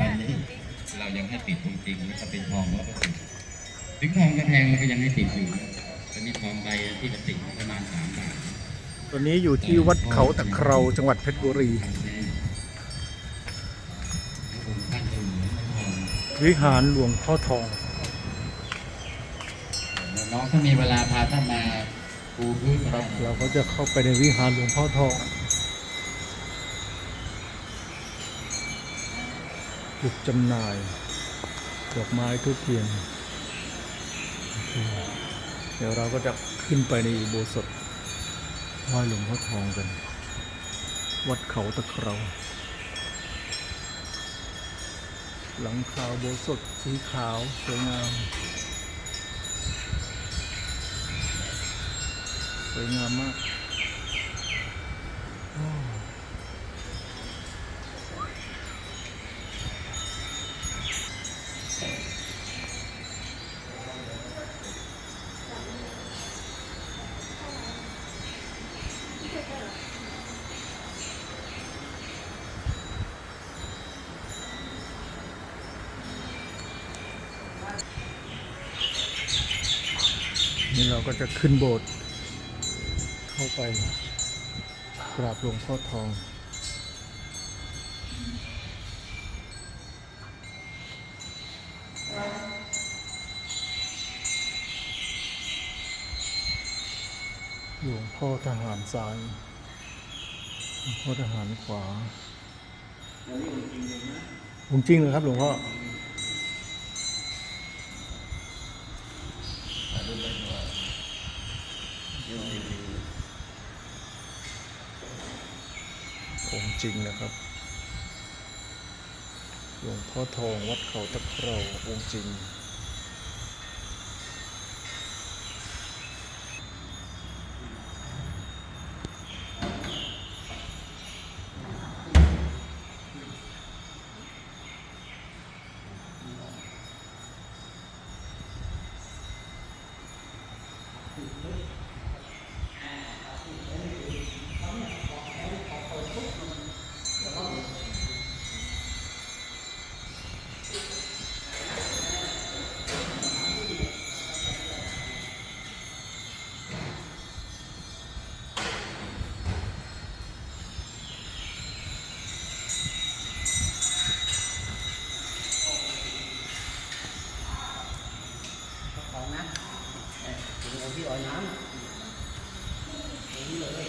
วันนี้เรายังให้ติดจริงๆถ้าเป็นทองเราก็ติดถึงทองกระแพงเราก็ยังให้ติดอยู่ตอนนี้ทองใบที่มันติดประมาณสามบาทตอนนี้อยู่ที่วัดเขาตะเคราจังหวัดเพชรบุรีผมท่านดูทองวิหารหลวงพ่อทอง น้องถ้ามีเวลาพาท่านมาปูพื้นครับเราก็จะเข้าไปในวิหารหลวงพ่อทอง จุดจำหน่ายดอกไม้ทุกเทียน เดี๋ยวเราก็จะขึ้นไปในอุโบสถไหว้หลวงพ่อทองกัน วัดเขาตะเคราหลังคาโบสถสีขาว สวยงาม สวยงามมาก นี่เราก็จะขึ้นโบสถ์เข้าไปกราบหลวงพ่อทอง หลวงพ่อทหารซ้ายหลวงพ่อทหารขวาองค์จริงเลยครับหลวงพ่อ องค์จริงนะครับหลวงพ่อทองวัดเขาตะเคราองค์จริง ที่อ่อยน้ำตรงนี้เลย